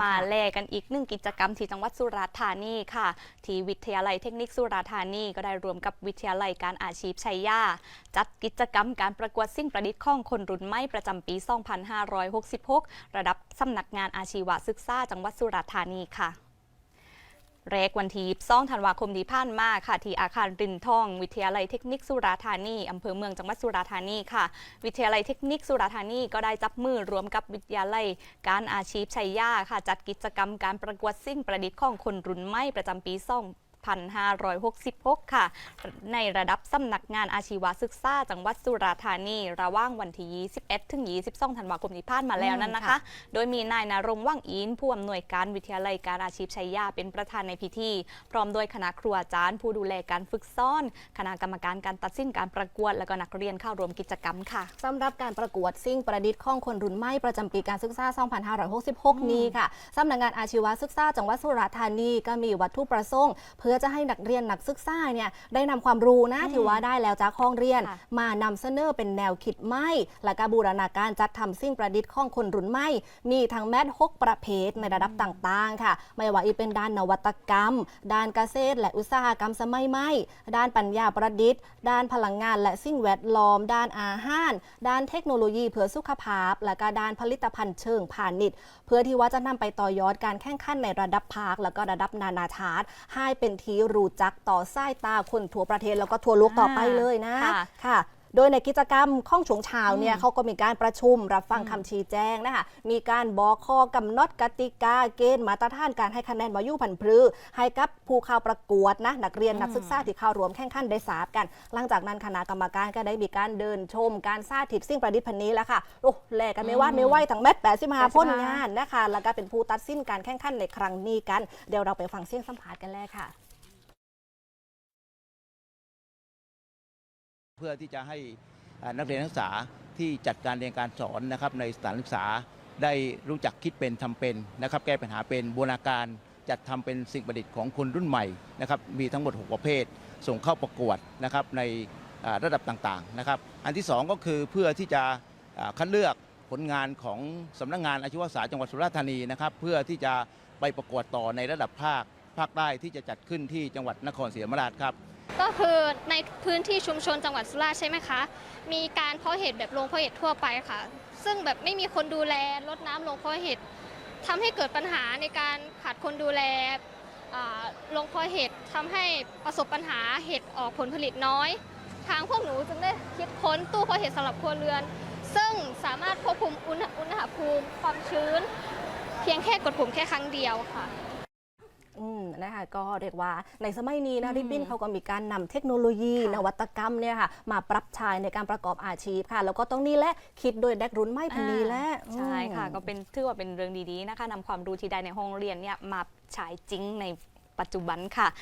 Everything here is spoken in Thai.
มาแลกันอีกหนึ่งกิจกรรมที่จังหวัดสุราษฎร์ธานีค่ะ ที่วิทยาลัยเทคนิคสุราษฎร์ธานีก็ได้รวมกับวิทยาลัยการอาชีพชัยยาจัดกิจกรรมการประกวดสิ่งประดิษฐ์ของคนรุ่นใหม่ประจำปี 2566 ระดับสำนักงานอาชีวศึกษาจังหวัดสุราษฎร์ธานีค่ะ แรกวันที่22ธันวาคมที่ผ่านมาค่ะ ที่อาคารรินทอง วิทยาลัยเทคนิคสุราธานีอำเภอเมืองจังหวัดสุราธานีค่ะ วิทยาลัยเทคนิคสุราธานีก็ได้จับมือรวมกับวิทยาลัย การอาชีพชัยยาค่ะ จัดกิจกรรมการประกวดสิ่งประดิษฐ์ของคนรุ่นใหม่ประจำปี 2566 ค่ะ ในระดับสำนักงานอาชีวศึกษาจังหวัดสุราษฎร์ธานี ระหว่างวันที่ 21 ถึง 22 ธันวาคมที่ผ่านมาแล้วนั้นนะคะ โดยมีนายนรงค์ว่างอินผู้อำนวยการวิทยาลัยการอาชีพชัยยาเป็นประธานในพิธี พร้อมโดยคณะครูอาจารย์ ผู้ดูแลการฝึกซ้อน คณะกรรมการการตัดสินการประกวด และก็นักเรียนเข้าร่วมกิจกรรมค่ะสำหรับการประกวดสิ่งประดิษฐ์ของคนรุ่นใหม่ประจำปีการศึกษา 2566 นี้ค่ะสำนักงานอาชีวศึกษาจังหวัดสุราษฎร์ธานีก็มีวัตถุประสงค์เพื่อจะให้นักเรียนนักศึกษาเนี่ยได้นำความรู้นะที่ว่าได้แล้วจากห้องเรียนค่ะมานำเสนอเป็นแนวคิดใหม่และการบูรณาการจัดทำสิ่งประดิษฐ์ของคนรุ่นใหม่มีทั้งแมทหกประเภทในระดับต่างๆ ค่ะ ไม่ว่าอีเป็นด้านนวัตกรรม ด้านเกษตร และอุตสาหกรรมสมัยใหม่ด้านปัญญาประดิษฐ์ ด้านพลังงานและสิ่งแวดล้อม ด้านอาหาร ด้านเทคโนโลยีเพื่อสุขภาพ และก็ด้านผลิตภัณฑ์เชิงพาณิชย์ เพื่อที่ว่าจะนำไปต่อยอดการแข่งขันในระดับภาคแล้วก็ระดับนานาชาติให้เป็นที่รู้จักต่อสายตาคนทั่วประเทศแล้วก็ทั่วโลกต่อไปเลยนะค่ะค่ะโดยในกิจกรรมข้องฉงเชาวเนี่ยอืมเขาก็มีการประชุมรับฟังอืมคำชี้แจงนะคะ มีการบอกข้อกำหนดกติกาเกณฑ์มาตรฐานการให้คะแนนวายุพันธุ์พลือ ให้กับผู้เข้าประกวดนะนักเรียนอืมนักศึกษาที่เข้าร่วมแข่งขันได้ทราบกัน หลังจากนั้นคณะกรรมการก็ได้มีการเดินชมการสาธิตสิ่งประดิษฐ์พันนี้แล้วค่ะโอ้แลกกันไม่ว่าดไม่ไหวทั้งแมตแปดสิบห้า85ผลงานนะคะ แล้วก็เป็นผู้ตัดสินการแข่งขันในครั้งนี้กัน เดี๋ยวเราไปฟังเสียงสัมภาษณ์กันเลยค่ะ เพื่อที่จะให้นักเรียนนักศึกษาที่จัดการเรียนการสอนนะครับในสถานศึกษาได้รู้จักคิดเป็นทำเป็นนะครับแก้ปัญหาเป็นบูรณาการจัดทำเป็นสิ่งประดิษฐ์ของคนรุ่นใหม่นะครับมีทั้งหมด 6 ประเภท ส่งเข้าประกวดนะครับในระดับต่างๆนะครับอันที่ 2 ก็คือเพื่อที่จะคัดเลือกผลงานของสำนักงานอาชีวศึกษาจังหวัดสุราษฎร์ธานีนะครับเพื่อที่จะไปประกวดต่อในระดับภาคภาคใต้ที่จะจัดขึ้นที่จังหวัดนครศรีธรรมราชครับ ก็คือในพื้นที่ชุมชนจังหวัดสุราษฎร์ใช่ไหมคะ มีการเพาะเห็ดแบบโรงเพาะเห็ดทั่วไปค่ะ ซึ่งแบบไม่มีคนดูแลรดน้ำโรงเพาะเห็ดทำให้เกิดปัญหาในการขาดคนดูแลอ่าโรงเพาะเห็ดทำให้ประสบปัญหาเห็ดออกผลผลิตน้อย ทางพวกหนูจึงได้คิดค้นตู้เพาะเห็ดสำหรับครัวเรือน ซึ่งสามารถควบคุมอุณหภูมิความชื้น เพียงแค่กดปุ่มแค่ครั้งเดียวค่ะ อืมนะคะก็เรียกว่าในสมัยนี้นะอืมริบบิ้นเขาก็มีการนำเทคโนโลยีค่ะนวัตกรรมเนี่ยค่ะมาปรับใช้ในการประกอบอาชีพค่ะ แล้วก็ต้องนี่แหละคิดโดยเด็กรุ่นใหม่พันนี้แหละใช่ค่ะอืมก็เป็นถือว่าเป็นเรื่องดีๆนะคะนำความรู้ที่ได้ในห้องเรียนเนี่ยมาใช้จริงในปัจจุบันค่ะ